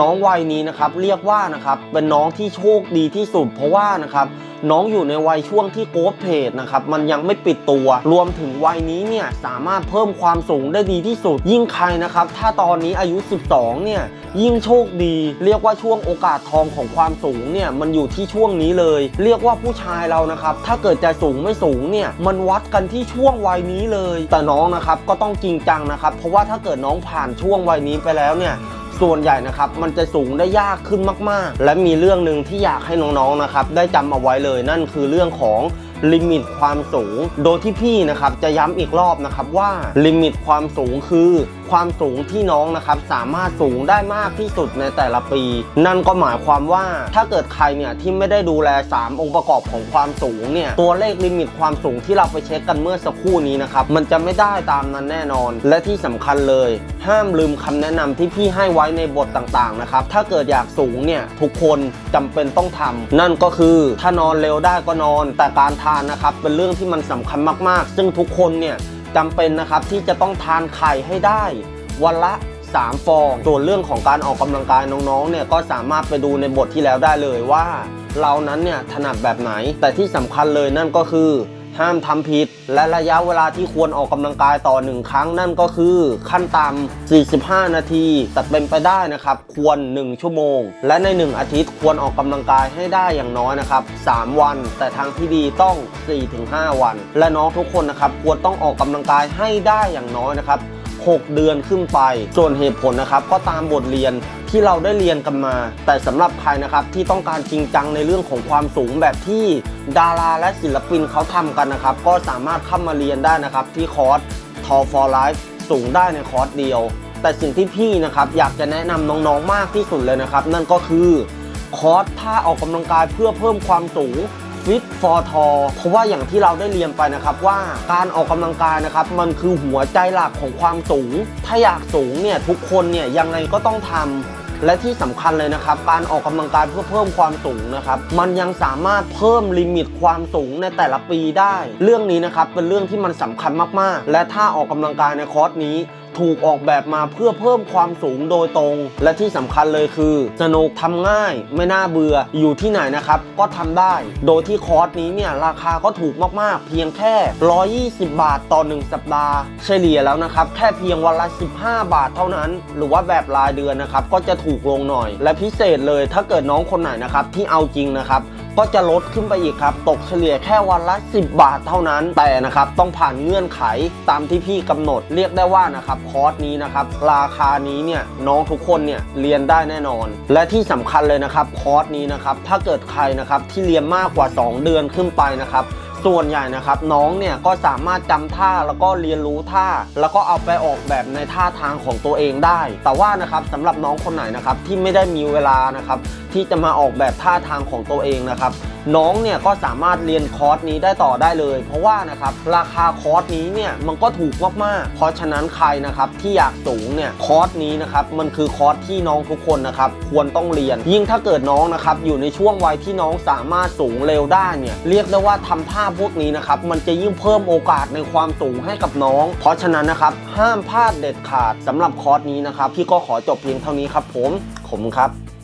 น้องวัยนี้นะครับเรียกว่านะครับเป็นน้องที่โชคดีที่สุด เพราะว่านะครับน้องอยู่ในวัยช่วงที่โกรทเพจนะครับมันยังไม่ปิดตัว รวมถึงวัยนี้เนี่ยสามารถเพิ่มความสูงได้ดีที่สุด ยิ่งใครนะครับถ้าตอนนี้อายุ 12 เนี่ยยิ่งโชคดี เรียกว่าช่วงโอกาสทองของความสูงเนี่ยมันอยู่ที่ช่วงนี้เลย เรียกว่าผู้ชายเรานะครับถ้าเกิดจะสูงไม่สูงเนี่ยมันวัดกันที่ช่วงวัยนี้เลย แต่น้องนะครับก็ต้องจริงจังนะครับเพราะว่าถ้าเกิดน้องผ่านช่วงวัยนี้ไปแล้วเนี่ย ส่วนใหญ่นะครับมันจะสูงได้ยากขึ้นมากๆ และมีเรื่องหนึ่งที่อยากให้น้องๆนะครับได้จำเอาไว้เลยนั่นคือเรื่องของลิมิตความสูง โดยที่พี่นะครับจะย้ำอีกรอบนะครับว่าลิมิตความสูงคือความสูงที่น้องนะครับสามารถสูงได้มากที่สุดในแต่ละปี นั่นก็หมายความว่าถ้าเกิดใครเนี่ยที่ไม่ได้ดูแล 3 องค์ประกอบของความสูงเนี่ยตัวเลขลิมิตความสูงที่เราไปเช็คกันเมื่อสักครู่นี้นะครับมันจะไม่ได้ตามนั้นแน่นอน และที่สำคัญเลย ห้ามลืมคำแนะนำที่พี่ให้ไว้ในบทต่างๆนะครับถ้าเกิดอยากสูงเนี่ยทุกคนจำเป็นต้องทำนั่นก็คือถ้านอนเร็วได้ก็นอน แต่การทานนะครับเป็นเรื่องที่มันสำคัญมากๆ ซึ่งทุกคนเนี่ย จำเป็นนะครับที่จะต้องทานไข่ให้ได้ วันละ 3 ฟอง ส่วนเรื่องของการออกกำลังกายน้องๆเนี่ยก็สามารถไปดูในบทที่แล้วได้เลยว่า เรานั้นเนี่ยถนัดแบบไหน แต่ที่สำคัญเลยนั่นก็คือ ห้ามทำผิด และระยะเวลาที่ควรออกกำลังกายต่อ 1 ครั้งนั่นก็คือขั้นต่ำ45 นาที แต่เป็นไปได้นะครับ ควร 1 ชั่วโมง และใน 1 อาทิตย์ควรออกกำลังกายให้ได้อย่างน้อยนะครับ 3 วัน แต่ทางที่ดีต้อง 4-5 วัน และน้องทุกคนนะครับควรต้องออกกำลังกายให้ได้อย่างน้อยนะครับ 6 เดือนขึ้นไป ส่วนเหตุผลนะครับก็ตามบทเรียน ที่เราได้เรียนกันมา แต่สำหรับใครนะครับที่ต้องการจริงจังในเรื่องของความสูงแบบที่ดาราและศิลปินเขาทำกันนะครับ ก็สามารถเข้ามาเรียนได้นะครับ ที่คอร์ส t a l for Life สูงได้ในคอร์สเดียว แต่สิ่งที่พี่นะครับอยากจะแนะนำน้องๆมากที่สุดเลยนะครับ นั่นก็คือคอร์สท่าออกกำลังกายเพื่อเพิ่มความสูง ฟิตฟอร์ทอเพราะว่าอย่างที่เราได้เรียนไปนะครับว่าการออกกำลังกายนะครับมันคือหัวใจหลักของความสูง ถ้าอยากสูงเนี่ยทุกคนเนี่ยยังไงก็ต้องทำและที่สำคัญเลยนะครับ การออกกำลังกายเพื่อเพิ่มความสูงนะครับ มันยังสามารถเพิ่มลิมิตความสูงในแต่ละปีได้ เรื่องนี้นะครับเป็นเรื่องที่มันสำคัญมากๆ และถ้าออกกำลังกายในคอร์สนี้ ถูกออกแบบมาเพื่อเพิ่มความสูงโดยตรง และที่สำคัญเลยคือสนุกทำง่ายไม่น่าเบื่ออยู่ที่ไหนนะครับ ก็ทำได้ โดยที่คอร์สนี้เนี่ยราคาก็ถูกมากๆ เพียงแค่ 120 บาทต่อ 1 สัปดาห์ เฉลี่ยแล้วนะครับแค่เพียงวันละ 15 บาทเท่านั้น หรือว่าแบบรายเดือนนะครับก็จะถูกลงหน่อย และพิเศษเลยถ้าเกิดน้องคนไหนนะครับที่เอาจริงนะครับ ก็จะลดขึ้นไปอีกครับ ตกเฉลี่ยแค่วันละ 10 บาทเท่านั้น แต่นะครับต้องผ่านเงื่อนไขตามที่พี่กำหนดเรียกได้ว่านะครับคอร์สนี้นะครับราคานี้เนี่ยน้องทุกคนเนี่ยเรียนได้แน่นอน และที่สำคัญเลยนะครับคอร์สนี้นะครับถ้าเกิดใครนะครับที่เรียนมากกว่า 2 เดือนขึ้นไปนะครับ ส่วนใหญ่นะครับน้องเนี่ยก็สามารถจำท่าแล้วก็เรียนรู้ท่า แล้วก็เอาไปออกแบบในท่าทางของตัวเองได้ แต่ว่านะครับสำหรับน้องคนไหนนะครับที่ไม่ได้มีเวลานะครับที่จะมาออกแบบท่าทางของตัวเองนะครับ น้องเนี่ยก็สามารถเรียนคอร์สนี้ได้ต่อได้เลย เพราะว่านะครับราคาคอร์สนี้เนี่ยมันก็ถูกมากๆ เพราะฉะนั้นใครนะครับที่อยากสูงเนี่ยคอร์สนี้นะครับมันคือคอร์สที่น้องทุกคนนะครับควรต้องเรียน ยิ่งถ้าเกิดน้องนะครับอยู่ในช่วงวัยที่น้องสามารถสูงเร็วได้เนี่ยเรียกได้ว่าทำท่าพวกนี้นะครับมันจะยิ่งเพิ่มโอกาสในความสูงให้กับน้อง เพราะฉะนั้นนะครับห้ามพลาดเด็ดขาดสำหรับคอร์สนี้นะครับพี่ก็ขอจบเพียงเท่านี้ครับผมขอบคุณครับ